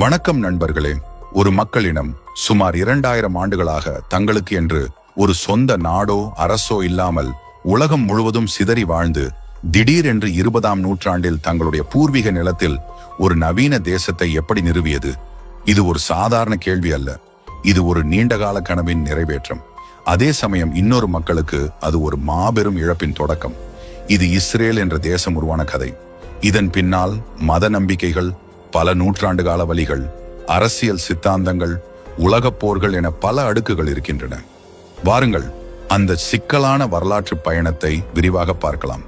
வணக்கம் நண்பர்களே. ஒரு மக்களினம் சுமார் இரண்டாயிரம் ஆண்டுகளாக தங்களுக்கு என்று ஒரு சொந்த நாடோ அரசோ இல்லாமல் உலகம் முழுவதும் சிதறி வாழ்ந்து திடீரென்று இருபதாம் நூற்றாண்டில் தங்களுடைய பூர்வீக நிலத்தில் ஒரு நவீன தேசத்தை எப்படி நிறுவியது? இது ஒரு சாதாரண கேள்வி அல்ல. இது ஒரு நீண்டகால கனவின் நிறைவேற்றம். அதே சமயம் இன்னொரு மக்களுக்கு அது ஒரு மாபெரும் இழப்பின் தொடக்கம். இது இஸ்ரேல் என்ற தேசம் உருவான கதை. இதன் பின்னால் மத நம்பிக்கைகள் பல நூற்றாண்டு கால வழிகள் அரசியல் சித்தாந்தங்கள் உலகப் போர்கள் என பல அடுக்குகள் இருக்கின்றன. வாருங்கள் அந்த சிக்கலான வரலாற்று பயணத்தை விரிவாக பார்க்கலாம்.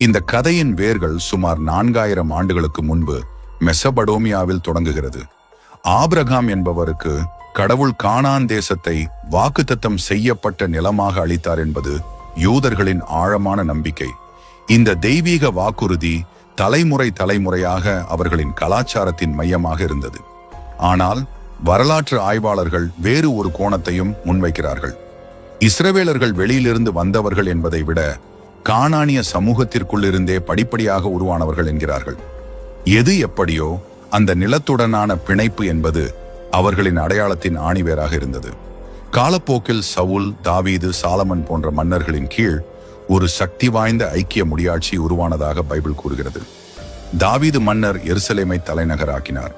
இந்த கதையின் வேர்கள் சுமார் நான்காயிரம் ஆண்டுகளுக்கு முன்பு மெசபடோமியாவில் தொடங்குகிறது. ஆபிரகாம் என்பவருக்கு கடவுள் கானான் தேசத்தை வாக்குத்தத்தம் செய்யப்பட்ட நிலமாக அளித்தார் என்பது யூதர்களின் ஆழமான நம்பிக்கை. இந்த தெய்வீக வாக்குறுதி தலைமுறை தலைமுறையாக அவர்களின் கலாச்சாரத்தின் மையமாக இருந்தது. ஆனால் வரலாற்று ஆய்வாளர்கள் வேறு ஒரு கோணத்தையும் முன்வைக்கிறார்கள். இஸ்ரவேலர்கள் வெளியிலிருந்து வந்தவர்கள் என்பதை விட காணானிய சமூகத்திற்குள்ளிருந்தே படிப்படியாக உருவானவர்கள் என்கிறார்கள். எது எப்படியோ அந்த நிலத்துடனான பிணைப்பு என்பது அவர்களின் அடையாளத்தின் ஆணிவேராக இருந்தது. காலப்போக்கில் சவுல் தாவீது சாலமன் போன்ற மன்னர்களின் கீழ் ஒரு சக்தி வாய்ந்த ஐக்கிய முடியாட்சி உருவானதாக பைபிள் கூறுகிறது. தாவீது மன்னர் எருசலேமை தலைநகராக்கினார்.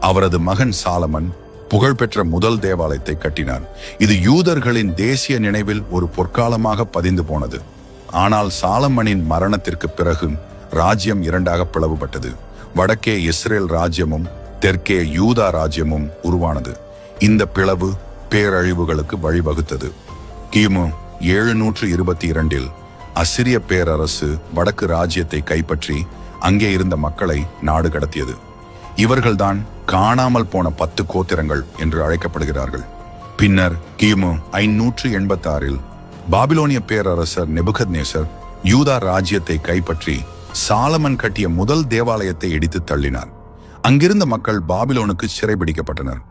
அவரது மகன் சாலமன் புகழ்பெற்ற முதல் தேவாலயத்தை கட்டினார். இது யூதர்களின் தேசிய நினைவில் ஒரு பொற்காலமாக பதிந்து போனது. ஆனால் சாலமனின் மரணத்திற்கு பிறகு ராஜ்யம் இரண்டாக பிளவுபட்டது. வடக்கே இஸ்ரேல் ராஜ்யமும் தெற்கே யூதா ராஜ்யமும் உருவானது. இந்த பிளவு பேரழிவுகளுக்கு வழிவகுத்தது. கிமு எழுநூற்று இருபத்தி இரண்டில் அசிரிய பேரரசு வடக்கு ராஜ்யத்தை கைப்பற்றி அங்கே இருந்த மக்களை நாடு கடத்தியது. இவர்கள்தான் காணாமல் போன பத்து கோத்திரங்கள் என்று அழைக்கப்படுகிறார்கள். பின்னர் கிமு ஐநூற்று எண்பத்தாறில் பாபிலோனிய பேரரசர் நெபுகத்நேசர் யூதா ராஜ்யத்தை கைப்பற்றி சாலமன் கட்டிய முதல் தேவாலயத்தை இடித்து தள்ளினார். அங்கிருந்த மக்கள் பாபிலோனுக்கு சிறைபிடிக்கப்பட்டனர்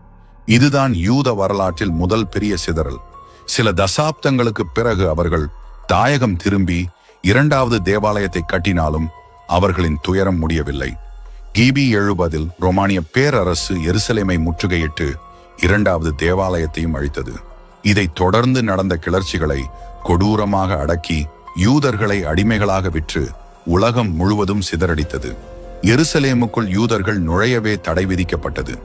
இதுதான் யூத வரலாற்றில் முதல் பெரிய சிதறல். சில தசாப்தங்களுக்கு பிறகு அவர்கள் தாயகம் திரும்பி இரண்டாவது தேவாலயத்தை கட்டினாலும் அவர்களின் துயரம் முடியவில்லை. கிபி எழுபதில் ரொமானிய பேரரசு எருசலேமை முற்றுகையிட்டு இரண்டாவது தேவாலயத்தையும் அழித்தது. இதைத் தொடர்ந்து நடந்த கிளர்ச்சிகளை கொடூரமாக அடக்கி யூதர்களை அடிமைகளாக விற்று உலகம் முழுவதும் சிதறடித்தது. எருசலேமுக்குள் யூதர்கள் நுழையவே தடை விதிக்கப்பட்டது.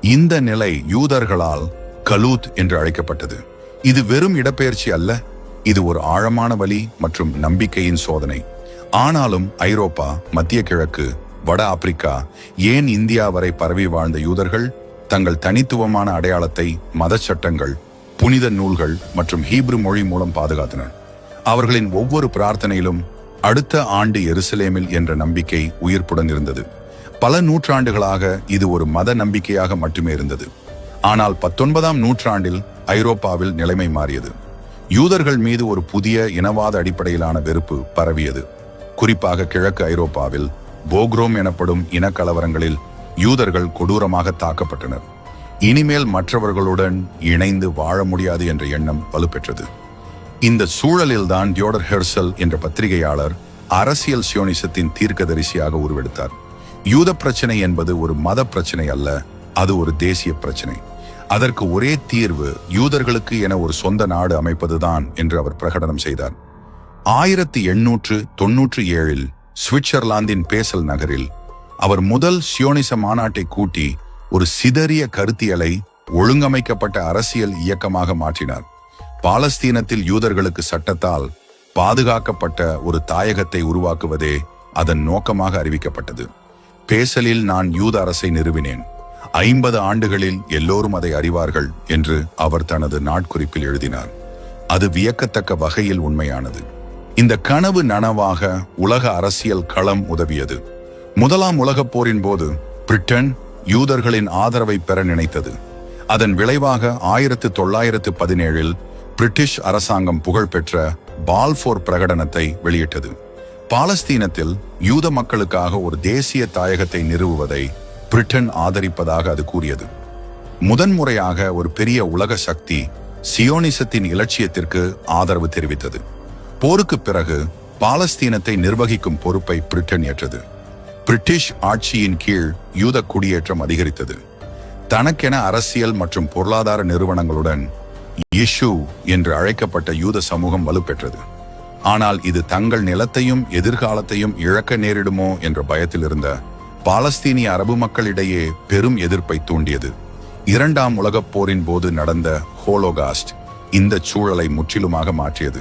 இந்த நிலை யூதர்களால் கலூத் என்று அழைக்கப்பட்டது. இது வெறும் இடப்பெயர்ச்சி அல்ல இது ஒரு ஆழமான வழி மற்றும் நம்பிக்கையின் சோதனை. ஆனாலும் ஐரோப்பா மத்திய கிழக்கு வட ஆப்பிரிக்கா ஏன் இந்தியா வரை பரவி வாழ்ந்த யூதர்கள் தங்கள் தனித்துவமான அடையாளத்தை மத சட்டங்கள் புனித நூல்கள் மற்றும் ஹீப்ரு மொழி மூலம் பாதுகாத்தனர். அவர்களின் ஒவ்வொரு பிரார்த்தனையிலும் அடுத்த ஆண்டு எருசலேமில் என்ற நம்பிக்கை உயிர்ப்புடன் இருந்தது. பல நூற்றாண்டுகளாக இது ஒரு மத நம்பிக்கையாக மட்டுமே இருந்தது. ஆனால் பத்தொன்பதாம் நூற்றாண்டில் ஐரோப்பாவில் நிலைமை மாறியது. யூதர்கள் மீது ஒரு புதிய இனவாத அடிப்படையிலான வெறுப்பு பரவியது. குறிப்பாக கிழக்கு ஐரோப்பாவில் போக்ரோம் எனப்படும் இனக்கலவரங்களில் யூதர்கள் கொடூரமாக தாக்கப்பட்டனர். இனிமேல் மற்றவர்களுடன் இணைந்து வாழ முடியாது என்ற எண்ணம் வலுப்பெற்றது. இந்த சூழலில்தான் தியோடர் ஹெர்சல் என்ற பத்திரிகையாளர் அரசியல் சியோனிசத்தின் தீர்க்கதரிசியாக உருவெடுத்தார். யூத பிரச்சனை என்பது ஒரு மத பிரச்சனை அல்ல அது ஒரு தேசிய பிரச்சனை. அதற்கு ஒரே தீர்வு யூதர்களுக்கு என ஒரு சொந்த நாடு அமைப்பதுதான் என்று அவர் பிரகடனம் செய்தார். ஆயிரத்தி எண்ணூற்று தொன்னூற்று ஏழில் சுவிட்சர்லாந்தின் பேசல் நகரில் அவர் முதல் சியோனிச மாநாட்டை கூட்டி ஒரு சிதறிய கருத்தியலை ஒழுங்கமைக்கப்பட்ட அரசியல் இயக்கமாக மாற்றினார். பாலஸ்தீனத்தில் யூதர்களுக்கு சட்டத்தால் பாதுகாக்கப்பட்ட ஒரு தாயகத்தை உருவாக்குவதே அதன் நோக்கமாக அறிவிக்கப்பட்டது. பேசலில் நான் யூத அரசை நிறுவினேன். ஐம்பது ஆண்டுகளில் எல்லோரும் அதை அறிவார்கள் என்று அவர் தனது நாட்குறிப்பில் எழுதினார். அது வியக்கத்தக்க வகையில் உண்மையானது. இந்த கனவு நனவாக உலக அரசியல் களம் உதவியது. முதலாம் உலகப் போரின் போது பிரிட்டன் யூதர்களின் ஆதரவை பெற நினைத்தது. அதன் விளைவாக ஆயிரத்து தொள்ளாயிரத்து பதினேழில் பிரிட்டிஷ் அரசாங்கம் புகழ்பெற்ற பால்போர் பிரகடனத்தை வெளியிட்டது. பாலஸ்தீனத்தில் யூத மக்களுக்காக ஒரு தேசிய தாயகத்தை நிறுவுவதை பிரிட்டன் ஆதரிப்பதாக அது கூறியது. முதன்முறையாக ஒரு பெரிய உலக சக்தி சியோனிசத்தின் இலட்சியத்திற்கு ஆதரவு தெரிவித்தது. போருக்கு பிறகு பாலஸ்தீனத்தை நிர்வகிக்கும் பொறுப்பை பிரிட்டன் ஏற்றது. பிரிட்டிஷ் ஆட்சியின் கீழ் யூத குடியேற்றம் அதிகரித்தது. தனக்கென அரசியல் மற்றும் பொருளாதார நிறுவனங்களுடன் இஷு என்று அழைக்கப்பட்ட யூத சமூகம் வலுப்பெற்றது. ஆனால் இது தங்கள் நிலத்தையும் எதிர்காலத்தையும் இழக்க நேரிடுமோ என்ற பயத்தில் இருந்த பாலஸ்தீனிய அரபு மக்களிடையே பெரும் எதிர்ப்பை தூண்டியது. இரண்டாம் உலகப் போரின் போது நடந்த ஹோலோகாஸ்ட் இந்த சூழலை முற்றிலுமாக மாற்றியது.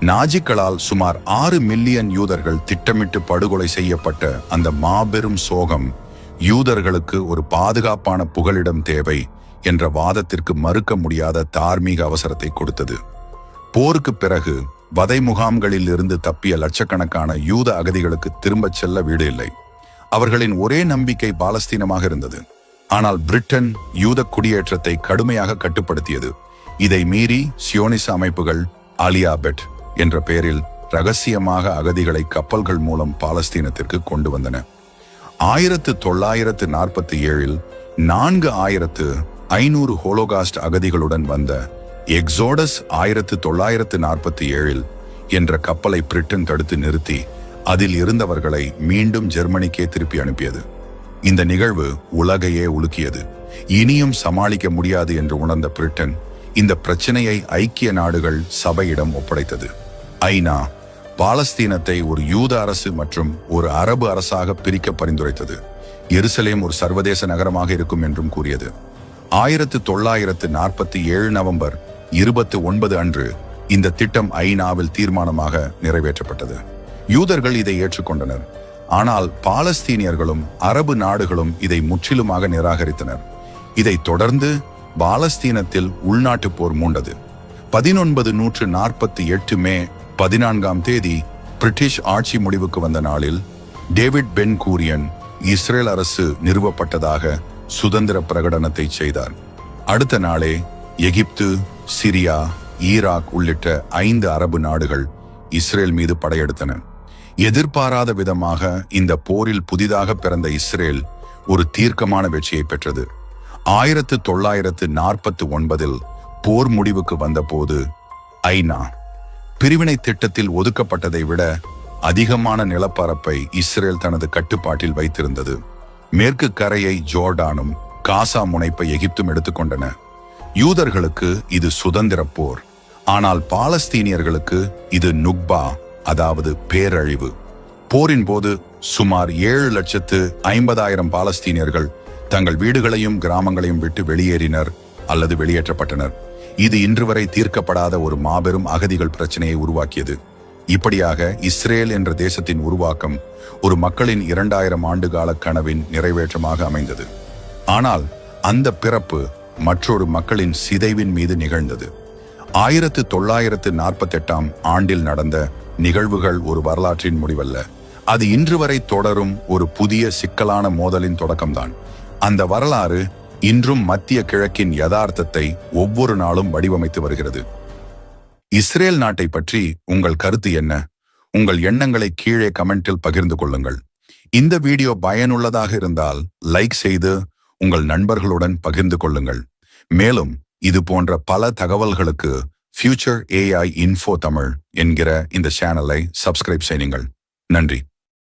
நாஜிக்களால் சுமார் ஆறு மில்லியன் யூதர்கள் திட்டமிட்டு படுகொலை செய்யப்பட்ட அந்த மாபெரும் சோகம் யூதர்களுக்கு ஒரு பாதுகாப்பான புகலிடம் தேவை என்ற வாதத்திற்கு மறுக்க முடியாத தார்மீக அவசரத்தை கொடுத்தது. போருக்கு பிறகு வதை முகாம்களில் இருந்து தப்பிய லட்சக்கணக்கான யூத அகதிகளுக்கு திரும்பச் செல்ல வீடு இல்லை. அவர்களின் ஒரே நம்பிக்கை பாலஸ்தீனமாக இருந்தது. ஆனால் பிரிட்டன் யூத குடியேற்றத்தை கடுமையாக கட்டுப்படுத்தியது. இதை மீறி சியோனிச அமைப்புகள் அலியாபெட் என்ற பெயரில் ரகசியமாக அகதிகளை கப்பல்கள் மூலம் பாலஸ்தீனத்திற்கு கொண்டு வந்தன. ஆயிரத்து தொள்ளாயிரத்து நாற்பத்தி ஏழில் நான்கு ஆயிரத்து ஐநூறு ஹோலோகாஸ்ட் அகதிகளுடன் வந்த எக்ஸோடஸ் ஆயிரத்து தொள்ளாயிரத்து நாற்பத்தி ஏழில் என்ற கப்பலை பிரிட்டன் தடுத்து நிறுத்தி அதில் இருந்தவர்களை மீண்டும் ஜெர்மனிக்கே திருப்பி அனுப்பியது. இந்த நிகழ்வு உலகையே உலுக்கியது. இனியும் சமாளிக்க முடியாது என்று உணர்ந்த பிரிட்டன் இந்த பிரச்சனையை ஐக்கிய நாடுகள் சபையிடம் ஒப்படைத்தது. ஐநா பாலஸ்தீனத்தை ஒரு யூத அரசு மற்றும் ஒரு அரபு அரசாக பிரிக்க பரிந்துரைத்தது. எருசலேம் ஒரு சர்வதேச நகரமாக இருக்கும் என்றும் கூறியது. ஆயிரத்து தொள்ளாயிரத்து நாற்பத்தி ஏழு நவம்பர் இருபத்தி ஒன்பது அன்று இந்த திட்டம் ஐநாவில் தீர்மானமாக நிறைவேற்றப்பட்டது. யூதர்கள் இதை ஏற்றுக்கொண்டனர். ஆனால் பாலஸ்தீனியர்களும் அரபு நாடுகளும் இதை முற்றிலுமாக நிராகரித்தனர். இதைத் தொடர்ந்து பாலஸ்தீனத்தில் உள்நாட்டு போர் மூண்டது. பதினொன்பது நூற்று நாற்பத்தி எட்டு மே பதினான்காம் தேதி பிரிட்டிஷ் ஆட்சி முடிவுக்கு வந்த நாளில் டேவிட் பென் கூரியன் இஸ்ரேல் அரசு நிறுவப்பட்டதாக சுதந்திர பிரகடனத்தை செய்தார். அடுத்த நாளே எகிப்து சிரியா ஈராக் உள்ளிட்ட ஐந்து அரபு நாடுகள் இஸ்ரேல் மீது படையெடுத்தன. எதிர்பாராத விதமாக இந்த போரில் புதிதாக பிறந்த இஸ்ரேல் ஒரு தீர்க்கமான வெற்றியை பெற்றது. ஆயிரத்து தொள்ளாயிரத்து நாற்பத்தி ஒன்பதில் போர் முடிவுக்கு வந்தபோது ஐநா பிரிவினை திட்டத்தில் ஒதுக்கப்பட்டதை விட அதிகமான நிலப்பரப்பை இஸ்ரேல் தனது கட்டுப்பாட்டில் வைத்திருந்தது. மேற்கு கரையை ஜோர்டானும் காசா முனைப்பை எகிப்தும் எடுத்துக்கொண்டன. யூதர்களுக்கு இது சுதந்திர போர் ஆனால் பாலஸ்தீனியர்களுக்கு இது நுக்பா அதாவது பேரழிவு. போரின் போது சுமார் ஏழு லட்சத்து ஐம்பதாயிரம் பாலஸ்தீனியர்கள் தங்கள் வீடுகளையும் கிராமங்களையும் விட்டு வெளியேறினர் அல்லது வெளியேற்றப்பட்டனர். இது இன்று வரை தீர்க்கப்படாத ஒரு மாபெரும் அகதிகள் பிரச்சனையை உருவாக்கியது. இப்படியாக இஸ்ரேல் என்ற தேசத்தின் உருவாக்கம் ஒரு மக்களின் இரண்டாயிரம் ஆண்டு கால கனவின் நிறைவேற்றமாக அமைந்தது. ஆனால் அந்த பிறப்பு மற்றொரு மக்களின் சிதைவின் மீது நிகழ்ந்தது. ஆயிரத்து தொள்ளாயிரத்து நாற்பத்தி எட்டாம் ஆண்டில் நடந்த நிகழ்வுகள் ஒரு வரலாற்றின் முடிவல்ல. அது இன்று வரை தொடரும் ஒரு புதிய சிக்கலான மோதலின் தொடக்கம்தான். அந்த வரலாறு இன்றும் மத்திய கிழக்கின் யதார்த்தத்தை ஒவ்வொரு நாளும் வடிவமைத்து வருகிறது. இஸ்ரேல் நாட்டை பற்றி உங்கள் கருத்து என்ன? உங்கள் எண்ணங்களை கீழே கமெண்டில் பகிர்ந்து கொள்ளுங்கள். இந்த வீடியோ பயனுள்ளதாக இருந்தால் லைக் செய்து உங்கள் நண்பர்களுடன் பகிர்ந்து கொள்ளுங்கள். மேலும் இது போன்ற பல தகவல்களுக்கு ஃபியூச்சர் ஏஐ இன்ஃபோ தமிழ் என்கிற இந்த சேனலை சப்ஸ்கிரைப் செய்யுங்கள். நன்றி.